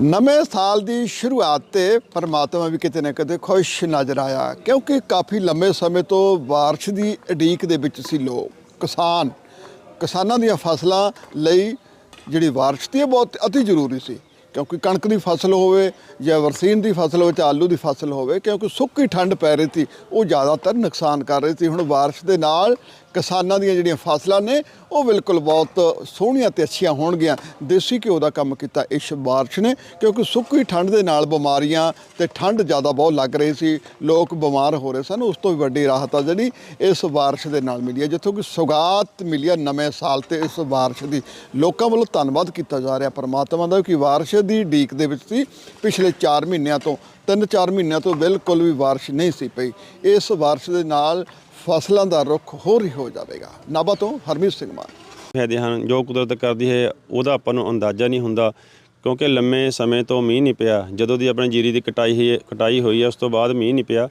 ਨਵੇਂ ਸਾਲ ਦੀ ਸ਼ੁਰੂਆਤ ਤੇ ਪਰਮਾਤਮਾ ਵੀ ਕਿਤੇ ਨਾ ਕਿਤੇ ਖੁਸ਼ ਨਜ਼ਰ ਆਇਆ, ਕਿਉਂਕਿ ਕਾਫੀ ਲੰਮੇ ਸਮੇਂ ਤੋਂ ਬਾਰਿਸ਼ ਦੀ ਉਡੀਕ ਦੇ ਵਿੱਚ ਸੀ ਲੋਕ। ਕਿਸਾਨ, ਕਿਸਾਨਾਂ ਦੀਆਂ ਫਸਲਾਂ ਲਈ ਜਿਹੜੀ ਬਾਰਿਸ਼ ਸੀ ਇਹ ਬਹੁਤ ਅਤੀ ਜ਼ਰੂਰੀ ਸੀ, ਕਿਉਂਕਿ ਕਣਕ ਦੀ ਫਸਲ ਹੋਵੇ ਜਾਂ ਵਰਸੀਨ ਦੀ ਫਸਲ ਹੋਵੇ ਜਾਂ ਆਲੂ ਦੀ ਫਸਲ ਹੋਵੇ, ਕਿਉਂਕਿ ਸੁੱਕੀ ਠੰਡ ਪੈ ਰਹੀ ਸੀ, ਉਹ ਜ਼ਿਆਦਾਤਰ ਨੁਕਸਾਨ ਕਰ ਰਹੀ ਸੀ। ਹੁਣ ਬਾਰਿਸ਼ ਦੇ ਨਾਲ ਕਿਸਾਨਾਂ ਦੀਆਂ ਜਿਹੜੀਆਂ ਫਸਲਾਂ ਨੇ, ਉਹ ਬਿਲਕੁਲ ਬਹੁਤ ਸੋਹਣੀਆਂ ਤੇ ਅੱਛੀਆਂ ਹੋਣਗੀਆਂ। ਦੇਸੀ ਘਿਓ ਦਾ ਕੰਮ ਕੀਤਾ ਇਸ ਬਾਰਿਸ਼ ਨੇ, ਕਿਉਂਕਿ ਸੁੱਕੀ ਠੰਡ ਦੇ ਨਾਲ ਬਿਮਾਰੀਆਂ ਤੇ ਠੰਡ ਜ਼ਿਆਦਾ ਬਹੁਤ ਲੱਗ ਰਹੀ ਸੀ, ਲੋਕ ਬਿਮਾਰ ਹੋ ਰਹੇ ਸਨ, ਉਸ ਤੋਂ ਵੀ ਵੱਡੀ ਰਾਹਤ ਆ ਜਿਹੜੀ ਇਸ ਬਾਰਿਸ਼ ਦੇ ਨਾਲ ਮਿਲੀ ਹੈ, ਜਿੱਥੋਂ ਕਿ ਸੁਗਾਤ ਮਿਲੀ ਹੈ ਨਵੇਂ ਸਾਲ ਤੇ ਇਸ ਬਾਰਿਸ਼ ਦੀ। ਲੋਕਾਂ ਵੱਲੋਂ ਧੰਨਵਾਦ ਕੀਤਾ ਜਾ ਰਿਹਾ ਪਰਮਾਤਮਾ ਦਾ ਕਿ ਬਾਰਿਸ਼ ਦੀ ਢੀਕ ਦੇ ਵਿੱਚ ਸੀ। ਪਿਛਲੇ 4 ਮਹੀਨਿਆਂ ਤੋਂ 3-4 ਮਹੀਨਿਆਂ ਤੋਂ ਬਿਲਕੁਲ ਵੀ ਬਾਰਿਸ਼ ਨਹੀਂ ਸੀ ਪਈ। ਇਸ ਬਾਰਿਸ਼ ਦੇ ਨਾਲ ਫਸਲਾਂ ਦਾ ਰੁੱਖ ਹੋਰ ਹੀ ਹੋ ਜਾਵੇਗਾ। ਨਾਭਾ ਤੋਂ ਹਰਮੀਤ ਸਿੰਘ ਮਾਨ। ਫਾਇਦੇ ਹਨ, ਜੋ ਕੁਦਰਤ ਕਰਦੀ ਹੈ, ਉਹਦਾ ਆਪਾਂ ਨੂੰ ਅੰਦਾਜ਼ਾ ਨਹੀਂ ਹੁੰਦਾ, ਕਿਉਂਕਿ ਲੰਮੇ ਸਮੇਂ ਤੋਂ ਮੀਂਹ ਨਹੀਂ ਪਿਆ। ਜਦੋਂ ਦੀ ਆਪਣੇ ਜੀਰੀ ਦੀ ਕਟਾਈ ਹੋਈ ਕਟਾਈ ਹੋਈ ਹੈ, ਉਸ ਤੋਂ ਬਾਅਦ ਮੀਂਹ ਨਹੀਂ ਪਿਆ।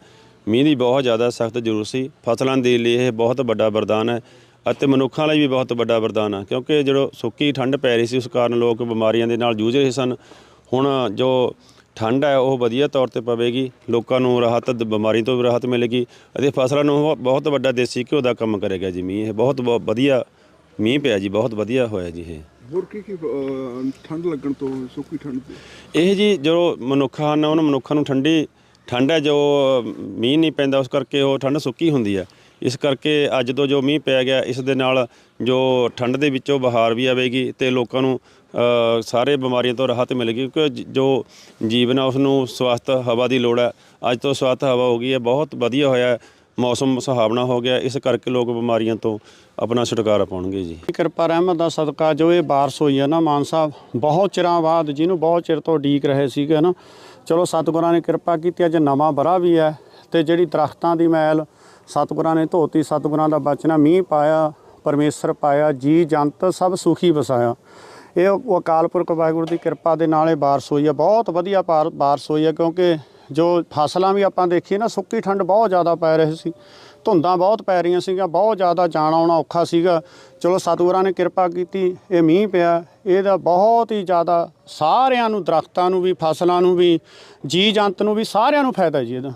ਮੀਂਹ ਦੀ ਬਹੁਤ ਜ਼ਿਆਦਾ ਸਖਤ ਜ਼ਰੂਰ ਸੀ। ਫਸਲਾਂ ਦੇ ਲਈ ਇਹ ਬਹੁਤ ਵੱਡਾ ਵਰਦਾਨ ਹੈ ਅਤੇ ਮਨੁੱਖਾਂ ਲਈ ਵੀ ਬਹੁਤ ਵੱਡਾ ਵਰਦਾਨ ਹੈ, ਕਿਉਂਕਿ ਜਦੋਂ ਸੁੱਕੀ ਠੰਡ ਪੈ ਰਹੀ ਸੀ, ਉਸ ਕਾਰਨ ਲੋਕ ਬਿਮਾਰੀਆਂ ਦੇ ਨਾਲ ਜੂਝ ਰਹੇ ਸਨ। ਹੁਣ ਜੋ ਠੰਡ ਹੈ ਉਹ ਵਧੀਆ ਤੌਰ ਤੇ ਪਵੇਗੀ। ਲੋਕਾਂ ਨੂੰ ਰਾਹਤ ਬਿਮਾਰੀ ਤੋਂ ਵੀ ਰਾਹਤ ਮਿਲੇਗੀ ਅਤੇ ਫਸਲਾਂ ਨੂੰ ਬਹੁਤ ਵੱਡਾ ਦੇਸੀ ਘਿਓ ਦਾ ਕੰਮ ਕਰੇਗਾ ਜੀ ਮੀਂਹ। ਇਹ ਬਹੁਤ ਬਹੁਤ ਵਧੀਆ ਮੀਂਹ ਪਿਆ ਜੀ ਬਹੁਤ ਵਧੀਆ ਹੋਇਆ ਜੀ ਇਹ। ਹੋਰ ਕੀ ਕੀ ਠੰਡ ਲੱਗਣ ਤੋਂ ਸੁੱਕੀ ਠੰਡ ਇਹ ਜੀ ਜੋ ਮਨੁੱਖ ਹਨ ਉਹਨਾਂ ਮਨੁੱਖਾਂ ਨੂੰ ਠੰਡੀ ਠੰਡ ਹੈ, ਜੋ ਮੀਂਹ ਨਹੀਂ ਪੈਂਦਾ, ਉਸ ਕਰਕੇ ਉਹ ਠੰਡ ਸੁੱਕੀ ਹੁੰਦੀ ਹੈ। ਇਸ ਕਰਕੇ ਅੱਜ ਤੋਂ ਜੋ ਮੀਂਹ ਪੈ ਗਿਆ, ਇਸ ਦੇ ਨਾਲ ਜੋ ਠੰਡ ਦੇ ਵਿੱਚੋਂ ਬਹਾਰ ਵੀ ਆਵੇਗੀ ਤੇ ਲੋਕਾਂ ਨੂੰ ਸਾਰੇ ਬਿਮਾਰੀਆਂ ਤੋਂ ਰਾਹਤ ਮਿਲੇਗੀ, ਕਿਉਂਕਿ ਜੋ ਜੀਵਨ ਆ ਉਸ ਨੂੰ ਸਵਸਥ ਹਵਾ ਦੀ ਲੋੜ ਹੈ। ਅੱਜ ਤੋਂ ਸਵਸਥ ਹਵਾ ਹੋ ਗਈ ਹੈ, ਬਹੁਤ ਵਧੀਆ ਹੋਇਆ ਮੌਸਮ ਸੁਹਾਵਣਾ ਹੋ ਗਿਆ, ਇਸ ਕਰਕੇ ਲੋਕ ਬਿਮਾਰੀਆਂ ਤੋਂ ਆਪਣਾ ਛੁਟਕਾਰਾ ਪਾਉਣਗੇ ਜੀ। ਕਿਰਪਾ ਰਹਿਮਤ ਦਾ ਸਦਕਾ ਜੋ ਇਹ ਬਾਰਿਸ਼ ਹੋਈ ਹੈ ਨਾ, ਮਾਨ ਸਾਹਿਬ, ਬਹੁਤ ਚਿਰਾਂ ਬਾਅਦ ਜਿਹਨੂੰ ਬਹੁਤ ਚਿਰ ਤੋਂ ਉਡੀਕ ਰਹੇ ਸੀਗੇ ਨਾ, ਚਲੋ ਸਤਿਗੁਰਾਂ ਨੇ ਕਿਰਪਾ ਕੀਤੀ, ਅੱਜ ਨਵਾਂ ਬਰਾ ਵੀ ਹੈ ਤੇ ਜਿਹੜੀ ਦਰਖਤਾਂ ਦੀ ਮੈਲ ਸਤਿਗੁਰਾਂ ਨੇ ਧੋਤੀ, ਸਤਿਗੁਰਾਂ ਦਾ ਬਚਨਾ ਮੀਂਹ ਪਾਇਆ, ਪਰਮੇਸ਼ਰ ਪਾਇਆ, ਜੀ ਜੰਤ ਸਭ ਸੁਖੀ ਵਸਾਇਆ। ਇਹ ਅਕਾਲ ਪੁਰਖ ਵਾਹਿਗੁਰੂ ਦੀ ਕਿਰਪਾ ਦੇ ਨਾਲ ਇਹ ਬਾਰਿਸ਼ ਹੋਈ ਹੈ, ਬਹੁਤ ਵਧੀਆ ਬਾਰ- ਬਾਰਿਸ਼ ਹੋਈ ਹੈ ਕਿਉਂਕਿ ਜੋ ਫਸਲਾਂ ਵੀ ਆਪਾਂ ਦੇਖੀਏ ਨਾ, ਸੁੱਕੀ ਠੰਡ ਬਹੁਤ ਜ਼ਿਆਦਾ ਪੈ ਰਹੀ ਸੀ। ਧੁੰਦਾਂ ਬਹੁਤ ਪੈ ਰਹੀਆਂ ਸੀਗੀਆਂ, ਬਹੁਤ ਜ਼ਿਆਦਾ ਜਾਣਾ ਆਉਣਾ ਔਖਾ ਸੀਗਾ। ਚਲੋ ਸਤਿਗੁਰਾਂ ਨੇ ਕਿਰਪਾ ਕੀਤੀ, ਇਹ ਮੀਂਹ ਪਿਆ, ਇਹਦਾ ਬਹੁਤ ਹੀ ਜ਼ਿਆਦਾ ਸਾਰਿਆਂ ਨੂੰ, ਦਰਖਤਾਂ ਨੂੰ ਵੀ, ਫਸਲਾਂ ਨੂੰ ਵੀ ਜੀ ਜੰਤ ਨੂੰ ਵੀ ਸਾਰਿਆਂ ਨੂੰ ਫਾਇਦਾ ਜੀ ਇਹਦਾ।